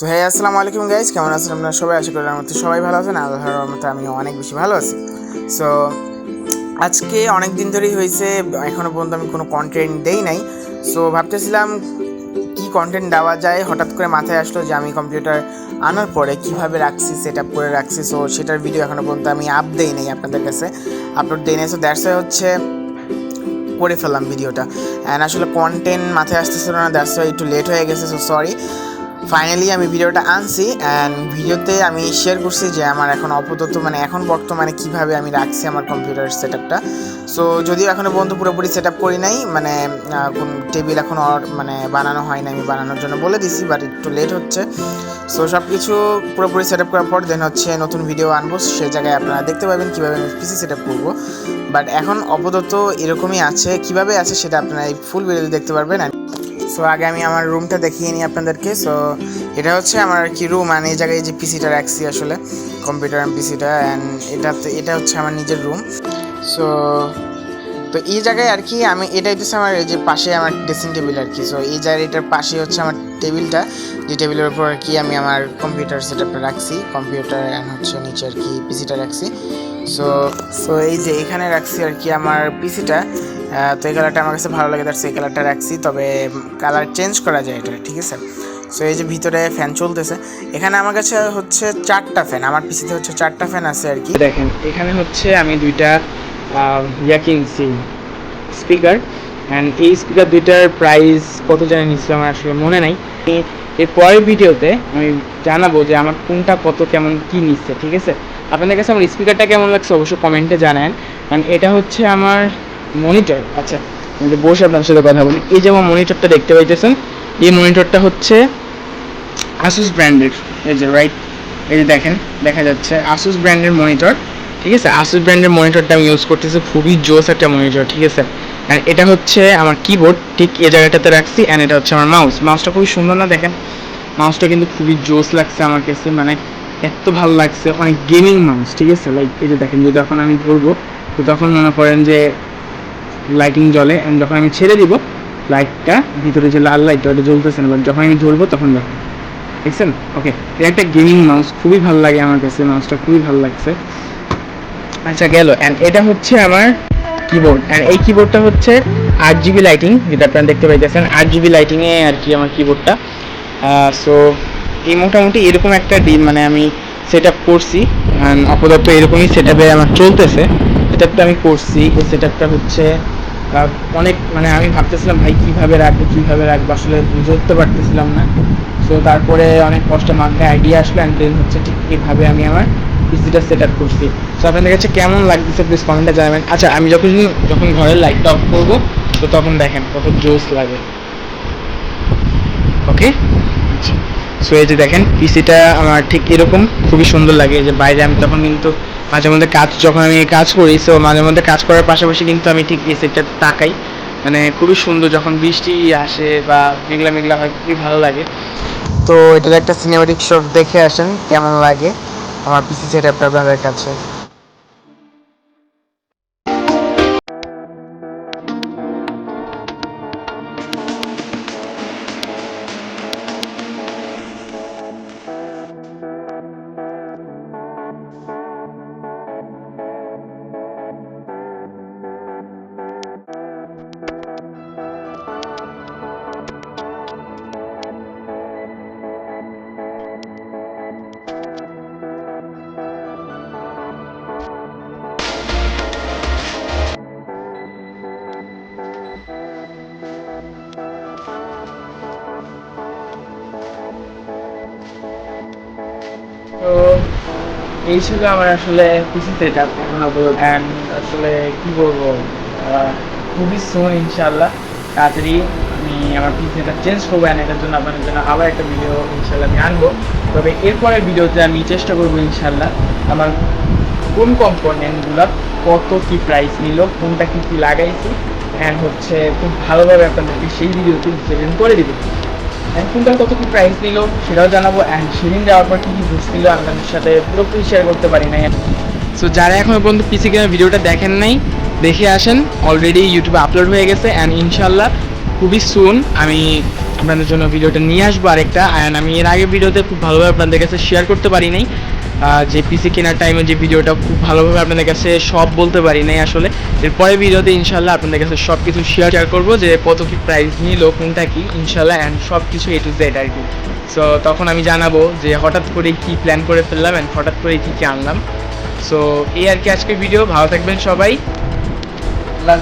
So হ্যাঁ আসসালামু আলাইকুম গাইজ কেমন আছেন আপনারা সবাই? আশা করি আমার সবাই ভালো আছেন। আল্লাহর রহমতে আমি অনেক বেশি ভালো আছি। সো আজকে অনেক দিন ধরেই হয়েছে এখনও পর্যন্ত আমি কোনো কন্টেন্ট দেই নাই। সো ভাবতেছিলাম কি কন্টেন্ট দেওয়া যায়? হঠাৎ করে মাথায় আসলো যে আমি কম্পিউটার আনার পরে কীভাবে রাখছি সেট আপ করে রাখছি। সো সেটার ভিডিও এখনও পর্যন্ত আমি আপ দেই নাই আপনাদের কাছে। আপলোড দেই নাই সো দ্যাটস হচ্ছে করে ফেললাম ভিডিওটা অ্যান্ড আসলে কন্টেন্ট মাথায় আসতেছিল না দ্যাটস একটু লেট হয়ে গেছে সো সরি ফাইনালি আমি ভিডিওটা আনছি অ্যান্ড ভিডিওতে আমি শেয়ার করছি যে আমার এখন আপাতত মানে এখন বর্তমানে কীভাবে আমি রাখছি আমার কম্পিউটার সেট আপটা সো যদিও এখনও পর্যন্ত পুরোপুরি সেট আপ করি নাই মানে টেবিল এখন মানে বানানো হয় না আমি বানানোর জন্য বলে দিছি বাট একটু লেট হচ্ছে। সো সব কিছু পুরোপুরি সেট আপ করার পর দেন হচ্ছে নতুন ভিডিও আনব, সে জায়গায় আপনারা দেখতে পাবেন কীভাবে আমি পিসি সেট আপ করব। বাট এখন আপাতত এরকমই আছে, কীভাবে আছে সেটা আপনারা এই ফুল ভিডিওতে দেখতে পারবেন। সো আগে আমি আমার রুমটা দেখিয়ে নিই আপনাদেরকে। সো এটা হচ্ছে আমার আর কি রুম মানে এই জায়গায় যে পিসিটা রাখছি আসলে কম্পিউটার অ্যান্ড পিসিটা অ্যান্ড এটাতে, এটা হচ্ছে আমার নিজের রুম সো তো এই জায়গায় আর কি আমি, এটা হচ্ছে আমার এই যে পাশে আমার ড্রেসিং টেবিল আর কি সো এই জায়গায় এটার পাশে হচ্ছে আমার টেবিলটা যে টেবিলের উপর আর কি আমি আমার কম্পিউটার সেট আপটা রাখছি। কম্পিউটার অ্যান্ড হচ্ছে নিচে আর কি পিসিটা রাখছি। সো সো এই যে এখানে রাখছি আর কি আমার পিসিটা তো এই কালারটা আমার কাছে ভালো লাগে, তার সেই কালারটা রাখছি। তবে কালার চেঞ্জ করা যায় এটা, ঠিক আছে? সো এই যে ভিতরে ফ্যান চলতেছে, এখানে আমার কাছে হচ্ছে চারটা ফ্যান আমার পিসিতে হচ্ছে চারটা ফ্যান আছে আর কি। দেখেন, এখানে হচ্ছে আমি দুইটা ইয়া কিনছি স্পিকার অ্যান্ড এই স্পিকার দুইটার প্রাইস কত জানি নিচ্ছিল আমার আসলে মনে নাই। এর পরের ভিডিওতে আমি জানাব যে আমার কোনটা কত কেমন কি নিচ্ছে, ঠিক আছে? আপনাদের কাছে আমার স্পিকারটা কেমন লাগছে অবশ্যই কমেন্টে জানান। কারণ এটা হচ্ছে আমার মনিটর? আচ্ছা বসে আপনার সাথে কথা বলি। এই যে আমার মনিটরটা দেখতে পাইতেছেন, এই মনিটরটা হচ্ছে আসুস ব্র্যান্ডের এই যে রাইট এই যে দেখেন, দেখা যাচ্ছে আসুস ব্র্যান্ডের মনিটর ঠিক আছে? আসুস ব্র্যান্ডের মনিটরটা আমি ইউজ করতেছি, খুবই জোস একটা মনিটর ঠিক আছে? অ্যান্ড এটা হচ্ছে আমার কিবোর্ড ঠিক এই জায়গাটাতে রাখছি অ্যান্ড এটা হচ্ছে আমার মাউস মাউসটা খুবই সুন্দর না, দেখেন? মাউসটা কিন্তু খুবই জোস লাগছে আমার কাছে মানে এত ভালো লাগছে, অনেক গেমিং মাউস ঠিক আছে? লাইক এই যে দেখেন, যদি এখন আমি ধরবো, তো তখন মনে করেন যে লাইটিং অ্যান্ড যখন আমি ছেড়ে দিব লাইটটা ভিতরে যে লাল লাইটটা ওটা জ্বলতেছে না যখন আমি ধরবো তখন দেখেন দেখছেন? ওকে এটা একটা গেমিং মাউস খুবই ভালো লাগে আমার কাছে মাউসটা খুবই ভালো লাগছে। আচ্ছা গেল। অ্যান্ড এটা হচ্ছে আমার কিবোর্ড অ্যান্ড এই কিবোর্ডটা হচ্ছে আট জিবি লাইটিং যেটা আপনারা দেখতে পাইতেছেন। আট জিবি লাইটিংয়ে আর কি আমার কিবোর্ডটা সো এই মোটামুটি এরকম একটা ডি- মানে আমি সেট আপ করছি। And আপাতত এরকমই সেট আপে আমার চলতেছে। সেট আপটা আমি করছি, এই সেট আপটা হচ্ছে অনেক মানে আমি ভাবতেছিলাম, ভাই, কীভাবে রাখব কীভাবে রাখব? আসলে বুঝে উঠতে পারতেছিলাম না। সো তারপরে অনেক কষ্ট, মাথায় আইডিয়া আসলো অ্যান্ড দেন হচ্ছে ঠিক এইভাবে আমি আমার পিসিটা সেট আপ করছি। সো আপনাদের কাছে কেমন লাগতেছে প্লিজ কমেন্টে জানাবেন। আচ্ছা আমি যখন যখন ঘরের লাইটটা অফ করব, তো তখন দেখেন কত জোস লাগে। ওকে সো এই যে দেখেন, পিসিটা আমার ঠিক এরকম, খুবই সুন্দর লাগে। যে বাইরে আমি তখন কিন্তু মাঝে মধ্যে কাজ, যখন আমি কাজ করি সো মাঝে মধ্যে কাজ করার পাশাপাশি কিন্তু আমি ঠিক সেটটা তাকাই। মানে খুবই সুন্দর যখন বৃষ্টি আসে বা মেঘলা মেঘলা হয়, খুবই ভালো লাগে। তো এটার একটা সিনেমাটিক শট দেখে আসেন, কেমন লাগে? আমার পিসি সেট আপনার কাছে। তো এই ছিল আমার আসলে পিসি সেট এখন অ্যান্ড আসলে কি বলব খুবই সুন ইনশাল্লাহ তাড়াতাড়ি আমি আমার পিসি সেট চেঞ্জ করব অ্যান্ড এটার জন্য আপনাদের জন্য আবার একটা ভিডিও ইনশাল্লাহ আমি আনব। তবে এরপরের ভিডিওতে আমি চেষ্টা করব ইনশাল্লাহ আমার কোন কম্পোনেন্টগুলো কত কি প্রাইস নিল, কোনটা কি কি লাগাইছি অ্যান্ড হচ্ছে খুব ভালোভাবে আপনাদেরকে সেই ভিডিওতে প্রেজেন্ট করে দিব। অ্যান্ড কত কি প্রাইস নিল সেটাও জানাব অ্যান্ড সেদিন যাওয়ার পর কী কী বুঝছিল আপনাদের সাথে পুরোপুরি শেয়ার করতে পারি নাই। সো যারা এখনও পর্যন্ত পিসি গেমের ভিডিওটা দেখেন নাই, দেখে আসেন অলরেডি ইউটিউবে আপলোড হয়ে গেছে অ্যান্ড ইনশাল্লাহ খুবই সুন আমি আপনাদের জন্য ভিডিওটা নিয়ে আসব আরেকটা। অ্যান্ড আমি এর আগে ভিডিওতে খুব ভালোভাবে আপনাদের কাছে শেয়ার করতে পারি নাই। যে পিসি কেনার টাইমে যে ভিডিওটা খুব ভালোভাবে আপনাদের কাছে সব বলতে পারি নাই আসলে। এরপরে ভিডিওতে ইনশাল্লাহ আপনাদের কাছে সব কিছু শেয়ার শেয়ার করব যে কত কি প্রাইস নিল কোনটা কি ইনশাল্লাহ অ্যান্ড সব কিছু এ টু জেড আর কি। সো তখন আমি জানাব যে হঠাৎ করে কি প্ল্যান করে ফেললাম অ্যান্ড হঠাৎ করে কি কি আনলাম। সো এই আর কি আজকের ভিডিও ভালো থাকবেন সবাই। আল্লাহ